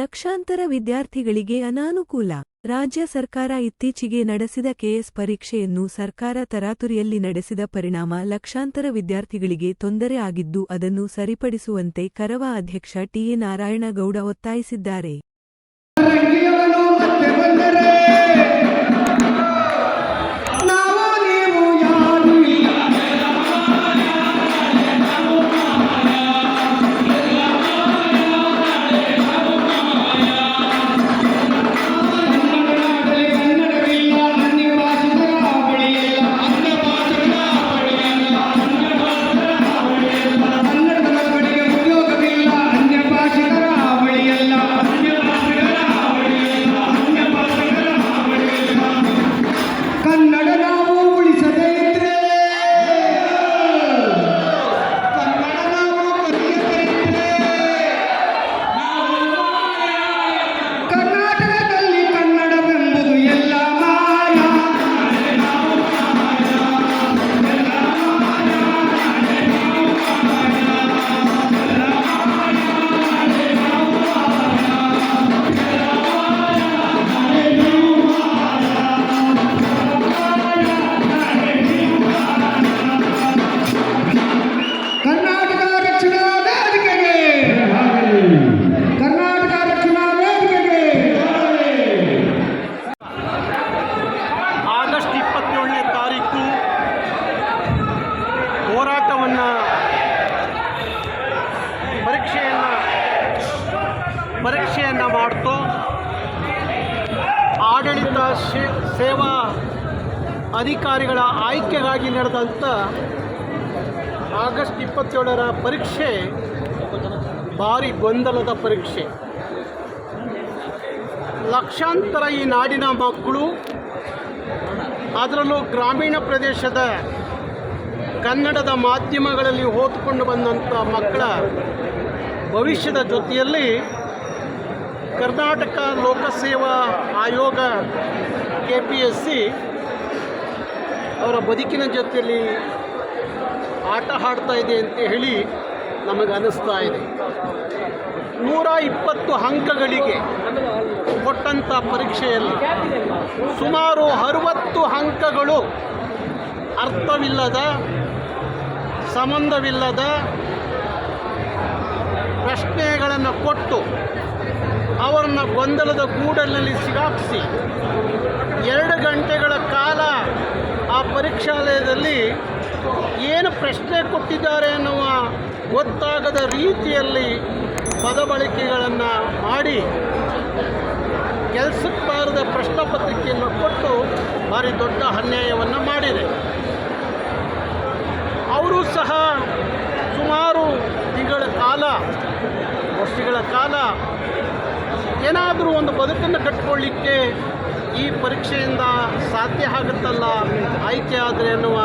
ಲಕ್ಷಾಂತರ ವಿದ್ಯಾರ್ಥಿಗಳಿಗೆ ಅನಾನುಕೂಲ. ರಾಜ್ಯ ಸರ್ಕಾರ ಇತ್ತೀಚೆಗೆ ನಡೆಸಿದ ಕೆಎಸ್ ಪರೀಕ್ಷೆಯನ್ನು ಸರ್ಕಾರ ತರಾತುರಿಯಲ್ಲಿ ನಡೆಸಿದ ಪರಿಣಾಮ ಲಕ್ಷಾಂತರ ವಿದ್ಯಾರ್ಥಿಗಳಿಗೆ ತೊಂದರೆ ಆಗಿದ್ದು ಅದನ್ನು ಸರಿಪಡಿಸುವಂತೆ ಕರವ ಅಧ್ಯಕ್ಷ ಟಿಎ ನಾರಾಯಣಗೌಡ ಒತ್ತಾಯಿಸಿದ್ದಾರೆ. ಪರೀಕ್ಷೆಯನ್ನು ಮಾಡ್ತು. ಆಡಳಿತ ಸೇವಾ ಅಧಿಕಾರಿಗಳ ಆಯ್ಕೆಗಾಗಿ ನಡೆದಂಥ ಆಗಸ್ಟ್ ಇಪ್ಪತ್ತೇಳರ ಪರೀಕ್ಷೆ, ಭಾರಿ ಗೊಂದಲದ ಪರೀಕ್ಷೆ. ಲಕ್ಷಾಂತರ ಈ ನಾಡಿನ ಮಕ್ಕಳು, ಅದರಲ್ಲೂ ಗ್ರಾಮೀಣ ಪ್ರದೇಶದ ಕನ್ನಡದ ಮಾಧ್ಯಮಗಳಲ್ಲಿ ಓದ್ಕೊಂಡು ಬಂದಂಥ ಮಕ್ಕಳ ಭವಿಷ್ಯದ ಜೊತೆಯಲ್ಲಿ ಕರ್ನಾಟಕ ಲೋಕಸೇವಾ ಆಯೋಗ ಕೆ ಪಿ ಎಸ್ ಸಿ ಅವರ ಬದುಕಿನ ಜೊತೆಯಲ್ಲಿ ಆಟ ಆಡ್ತಾ ಇದೆ ಅಂತ ಹೇಳಿ ನಮಗೆ ಅನ್ನಿಸ್ತಾ ಇದೆ. ನೂರ ಇಪ್ಪತ್ತು ಅಂಕಗಳಿಗೆ ಕೊಟ್ಟಂಥ ಪರೀಕ್ಷೆಯಲ್ಲಿ ಸುಮಾರು ಅರುವತ್ತು ಅಂಕಗಳು ಅರ್ಥವಿಲ್ಲದ, ಸಂಬಂಧವಿಲ್ಲದ ಪ್ರಶ್ನೆಗಳನ್ನು ಕೊಟ್ಟು ಅವರನ್ನು ಗೊಂದಲದ ಕೂಡಲಿನಲ್ಲಿ ಸಿಗಾಕಿಸಿ ಎರಡು ಗಂಟೆಗಳ ಕಾಲ ಆ ಪರೀಕ್ಷಾಲಯದಲ್ಲಿ ಏನು ಪ್ರಶ್ನೆ ಕೊಟ್ಟಿದ್ದಾರೆ ಅನ್ನುವ ಗೊತ್ತಾಗದ ರೀತಿಯಲ್ಲಿ ಪದಬಳಕೆಗಳನ್ನು ಮಾಡಿ ಕೆಲಸಕ್ಕೆ ಬಾರದ ಪ್ರಶ್ನೆ ಪತ್ರಿಕೆಯನ್ನು ಕೊಟ್ಟು ಭಾರಿ ದೊಡ್ಡ ಅನ್ಯಾಯವನ್ನು ಮಾಡಿದೆ. ಅವರು ಸಹ ಸುಮಾರು ತಿಂಗಳ ಕಾಲ, ವರ್ಷಗಳ ಕಾಲ ಏನಾದರೂ ಒಂದು ಬದುಕನ್ನು ಕಟ್ಕೊಳ್ಳಿಕ್ಕೆ ಈ ಪರೀಕ್ಷೆಯಿಂದ ಸಾಧ್ಯ ಆಗುತ್ತಲ್ಲ? ಆಯ್ಕೆ ಆದರೆ ಎನ್ನುವ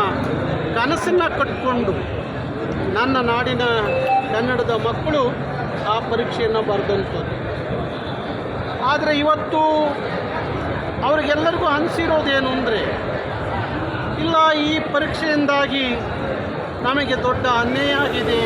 ಕನಸನ್ನು ಕಟ್ಕೊಂಡು ನನ್ನ ನಾಡಿನ ಕನ್ನಡದ ಮಕ್ಕಳು ಆ ಪರೀಕ್ಷೆಯನ್ನು ಬರೆದಂಥದ್ದು ಆದರೆ ಇವತ್ತು ಅವರಿಗೆಲ್ಲರಿಗೂ ಅನಿಸಿರೋದೇನು ಅಂದರೆ, ಇಲ್ಲ ಈ ಪರೀಕ್ಷೆಯಿಂದಾಗಿ ನಮಗೆ ದೊಡ್ಡ ಅನ್ಯಾಯ ಆಗಿದೆ